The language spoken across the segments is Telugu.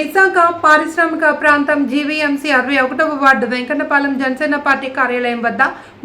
విశాఖ పారిశ్రామిక ప్రాంతం జీవీఎంసీ అరవై ఒకటవ వార్డు వెంకటపాలెం జనసేన పార్టీ కార్యాలయం వద్ద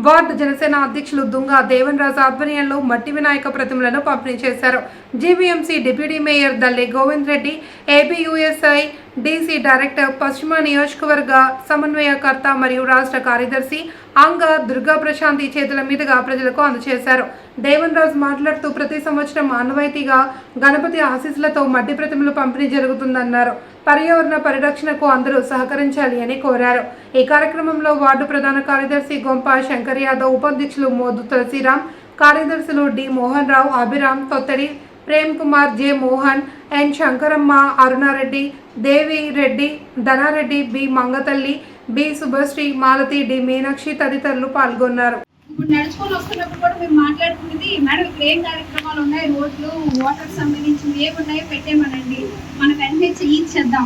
వార్డు జనసేన అధ్యక్షులు దుంగ దేవన్ రాజు ఆధ్వర్యంలో మట్టి వినాయక ప్రతిమలను పంపిణీ చేశారు. GVMC deputy mayor Dalle Govind Reddy ఏబియుఎస్ఐ DC director పశ్చిమ నియోజకవర్గ సమన్వయకర్త మరియు రాష్ట్ర కార్యదర్శి అంగ దుర్గా ప్రశాంతి చేతుల మీదుగా ప్రజలకు అందజేశారు. దేవన్ రాజ్ మాట్లాడుతూ ప్రతి సంవత్సరం ఆనవాయితీగా గణపతి ఆశీస్సులతో మట్టి ప్రతిమలు పంపిణీ జరుగుతుందన్నారు. పర్యావరణ పరిరక్షణకు అందరూ సహకరించాలి అని కోరారు. ఈ కార్యక్రమంలో వార్డు ప్రధాన కార్యదర్శి గొంప శంకర్ యాదవ్ ఉపాధ్యక్షులు మోదు తులసిరామ్ కార్యదర్శులు D Mohan Rao Abhiram Tottadi Prem Kumar J Mohan N Shankaramma Arunareddy Devi Reddy Dhanareddy B Mangathalli B Subhashri Malathi D Meenakshi తదితరులు పాల్గొన్నారు. ఇప్పుడు నడుచుకొని వస్తున్నప్పుడు కూడా మేము మాట్లాడుకున్నది మేడం ఇక్కడ ఏం కార్యక్రమాలు ఉన్నాయి? రోడ్లు వాటర్ సంబంధించినవి ఏమి ఉన్నాయో పెట్టేమనండి మనం వెంటనే చేయించేద్దాం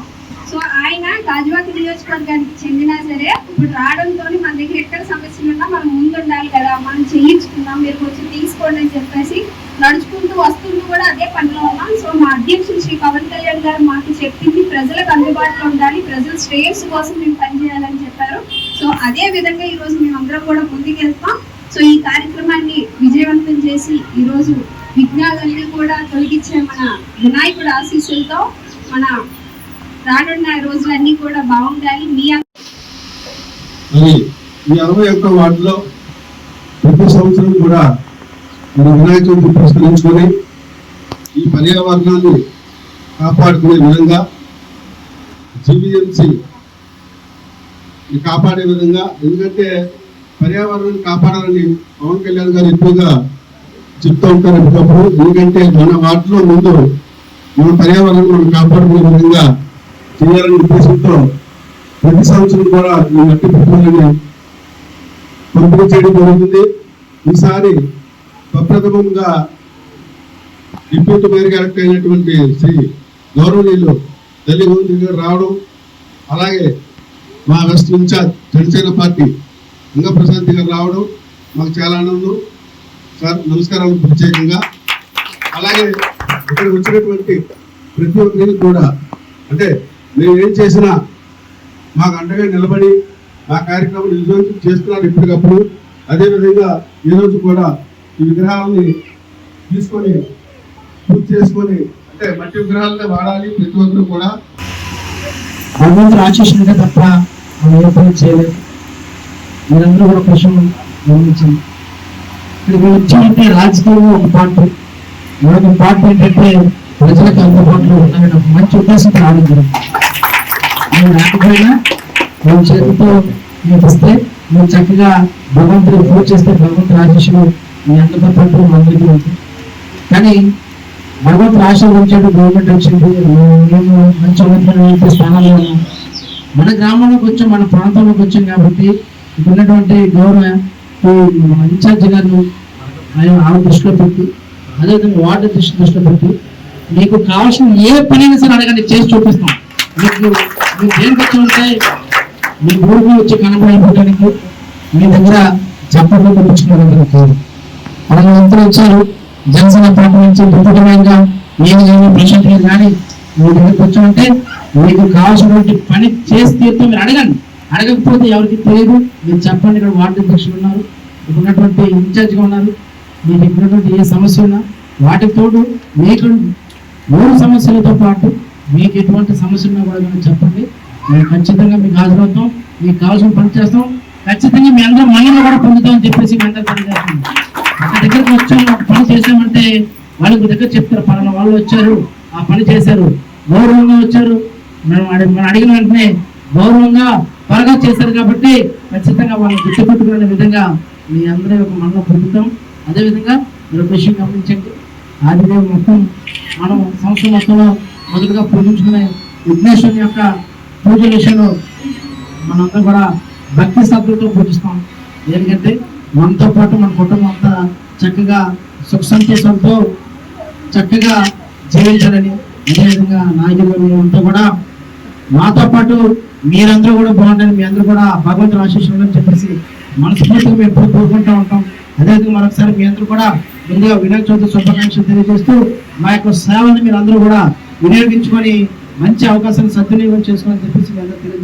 సో ఆయన గాజువాక నియోజకవర్గానికి చెందినా సరే ఇప్పుడు రావడంతో మన దగ్గర ఎక్కడ సమస్యలు ఉన్నా మనం ముందు ఉండాలి కదా మనం చేయించుకుందాం మీరు కొంచెం తీసుకోండి అని చెప్పేసి నడుచుకుంటూ వస్తుంటూ కూడా అదే పనిలో ఉన్నాం సో మా అధ్యక్షులు శ్రీ పవన్ కళ్యాణ్ గారు మాకు చెప్పింది ప్రజలకు అందుబాటులో ఉండాలి. ప్రజల శ్రేయస్సు కోసం మేము పనిచేయాలని చెప్పారు. సో అదే విధంగా ఈరోజు రోజు మేము అందరం కూడా ముందుకెళ్తాం. సో ఈ కార్యక్రమాన్ని విజయవంతం చేసి ఈరోజు రోజు విఘ్నాలన్నీ కూడా తొలగించే మన వినాయకుడు ఆశీస్సులతో మన రానున్న రోజులన్నీ కూడా బాగుండాలి. మీ ఈ అరవై ఒక్క వార్డులో ప్రతి సంవత్సరం కూడా మన వినాయక చవితి పురస్కరించుకొని ఈ పర్యావరణాన్ని కాపాడుకునే విధంగా జీవీఎంసీ కాపాడే విధంగా ఎందుకంటే పర్యావరణాన్ని కాపాడాలని పవన్ కళ్యాణ్ గారు ఎక్కువగా చెప్తూ ఉంటారు ఎప్పటికప్పుడు. ఎందుకంటే మన వాటిలో ముందు మన పర్యావరణం మనం కాపాడుకునే విధంగా చేయాలనే ఉద్దేశంతో ప్రతి సంవత్సరం కూడా ఈ మట్టి పుట్టులని పంపిణీ చేయడం జరుగుతుంది. ఈసారి ప్రప్రథమంగా డిప్యూటీ మేయర్ కరెక్ట్ అయినటువంటి శ్రీ గౌరవనీయులు తల్లి గోవింద్ గారు రావడం అలాగే మా వెస్ట్ ఇన్ఛార్జ్ జనసేన పార్టీ ఇంకా గారు రావడం మాకు చాలా ఆనందం. సార్ నమస్కారాలు ప్రత్యేకంగా. అలాగే ఇక్కడ వచ్చినటువంటి ప్రతి ఒక్కరికి కూడా అంటే మేము ఏం చేసినా మాకు అండగా నిలబడి మా కార్యక్రమం నిజం చేస్తున్నారు ఎప్పటికప్పుడు అదేవిధంగా ఈరోజు కూడా ఈ విగ్రహాలని తీసుకొని పూర్తి చేసుకొని అంటే మట్టి విగ్రహాలనే వాడాలి ప్రతి ఒక్కరు కూడా. భగవంతుడు ఆశీస్సులుగా తప్ప మనం ఏ పని చేయలేదు మీరందరూ కూడా ప్రశ్న గమనించండి. ఇక్కడికి వచ్చామంటే రాజకీయం ఒక పార్టీ. మరొక పార్టీ ఏంటంటే ప్రజలకు అందుబాటులో ఉన్నాయని ఒక మంచి ఉద్దేశం రావడం జరిగింది. మేము రాకపోయినా మేము చేతితో మీకు ఇస్తే మేము చక్కగా భగవంతుడు పూజ చేస్తే భగవంతుడు ఆశీస్సులు మీ అందరితో పాటు మా ఉంటుంది కానీ భగవంతుడు ఆశీర్వదించాడు గవర్నమెంట్ వచ్చింది. మేము మంచి ఉన్నతమైన స్థానంలో మన గ్రామంలోకి వచ్చాం మన ప్రాంతంలోకి వచ్చాం కాబట్టి ఉన్నటువంటి గౌరవ ఇన్ఛార్జ్ ఇన్ఛార్జి గారు ఆయన ఆమె దృష్టిలో పెట్టి అదేవిధంగా వార్డు దృష్టి దృష్టిలో పెట్టి మీకు కావాల్సిన ఏ పనైనా సరే అడగండి చేసి చూపిస్తాం. మీకు మీకు దేనికి వచ్చి ఉంటే మీ ఊరికి వచ్చి కనబడిపోవడానికి మీ దగ్గర చెప్పకుండా పంపించుకోవడానికి మనం ఎంతో వచ్చారు. జనసేన పార్టీ నుంచి విపరీతంగా నేను కానీ ప్రశాంత్ గారు కానీ మీ దగ్గరికి మీకు కావాల్సినటువంటి పని చేసి తీరుతో మీరు అడగండి. అడగకపోతే ఎవరికి తెలియదు. మీరు చెప్పండి ఇక్కడ వార్డు అధ్యక్షులు ఉన్నారు. ఉన్నటువంటి ఇన్ఛార్జ్గా ఉన్నారు. మీకు ఇప్పుడున్నటువంటి ఏ సమస్య ఉన్నా వాటికి మీకు మూడు సమస్యలతో పాటు మీకు ఎటువంటి సమస్య ఉన్నా కూడా చెప్పండి. మేము ఖచ్చితంగా మీకు హాజరవుతాం. మీకు కావాల్సిన పని చేస్తాం. ఖచ్చితంగా మీ అందరూ మనల్ని కూడా పొందుతాం అని చెప్పేసి మీ అందరూ తెలియజేస్తున్నాం దగ్గరికి వచ్చాము. చేశామంటే వాళ్ళకు వాళ్ళకి దగ్గర చెప్తారు పలానా వాళ్ళు వచ్చారు ఆ పని చేశారు గౌరవంగా వచ్చారు. మనం మనం అడిగిన వెంటనే గౌరవంగా త్వరగా చేశారు కాబట్టి ఖచ్చితంగా వాళ్ళని గుర్తుపెట్టుకునే విధంగా మీ అందరి యొక్క మనం పొందుతాం అదేవిధంగా మీరు ఒక విషయం గమనించండి. ఆదిదేవి మొత్తం మనం సంవత్సరం మొత్తంలో మొదటగా పూజించుకునే విఘ్నేశ్వరుని యొక్క పూజ విషయంలో మనందరం కూడా భక్తి శ్రద్ధలతో పూజిస్తాం. ఎందుకంటే మనతో పాటు మన కుటుంబం అంతా చక్కగా సుఖ సంతోషంతో చక్కగా జీవించాలని అదేవిధంగా నాయకులు అంతా కూడా మాతో పాటు మీరందరూ కూడా బాగుండాలి మీ అందరూ కూడా భగవంతుడు ఆశీస్సులు చెప్పేసి మనస్ఫూర్తిగా మేము ఎప్పుడు కోరుకుంటూ ఉంటాం. అదేవిధంగా మరొకసారి మీ అందరూ కూడా ముందుగా వినాయక చవితి శుభాకాంక్షలు తెలియజేస్తూ మా యొక్క సేవలను మీరు అందరూ కూడా వినియోగించుకొని మంచి అవకాశాన్ని సద్వినియోగం చేసుకోవాలని చెప్పేసి మీ అందరూ